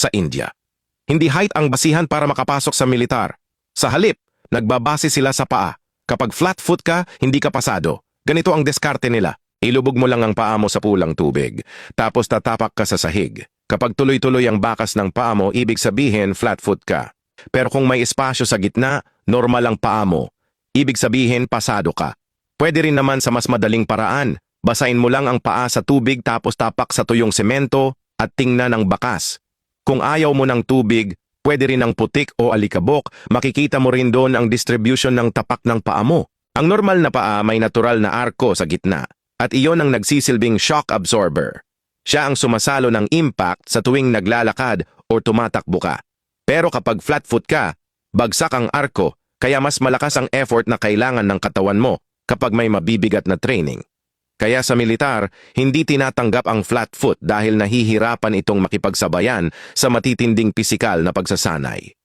sa India. Hindi height ang basihan para makapasok sa militar. Sa halip, nagbabase sila sa paa. Kapag flat foot ka, hindi ka pasado. Ganito ang diskarte nila. Ilubog mo lang ang paa mo sa pulang tubig, tapos tatapak ka sa sahig. Kapag tuloy-tuloy ang bakas ng paa mo, ibig sabihin flat foot ka. Pero kung may espasyo sa gitna, normal ang paa mo. Ibig sabihin pasado ka. Pwede rin naman sa mas madaling paraan. Basain mo lang ang paa sa tubig tapos tapak sa tuyong semento at tingnan ang bakas. Kung ayaw mo ng tubig, pwede rin ang putik o alikabok, makikita mo rin doon ang distribution ng tapak ng paa mo. Ang normal na paa may natural na arko sa gitna at iyon ang nagsisilbing shock absorber. Siya ang sumasalo ng impact sa tuwing naglalakad o tumatakbo ka. Pero kapag flat foot ka, bagsak ang arko kaya mas malakas ang effort na kailangan ng katawan mo kapag may mabibigat na training. Kaya sa militar, hindi tinatanggap ang flat foot dahil nahihirapan itong makipagsabayan sa matitinding pisikal na pagsasanay.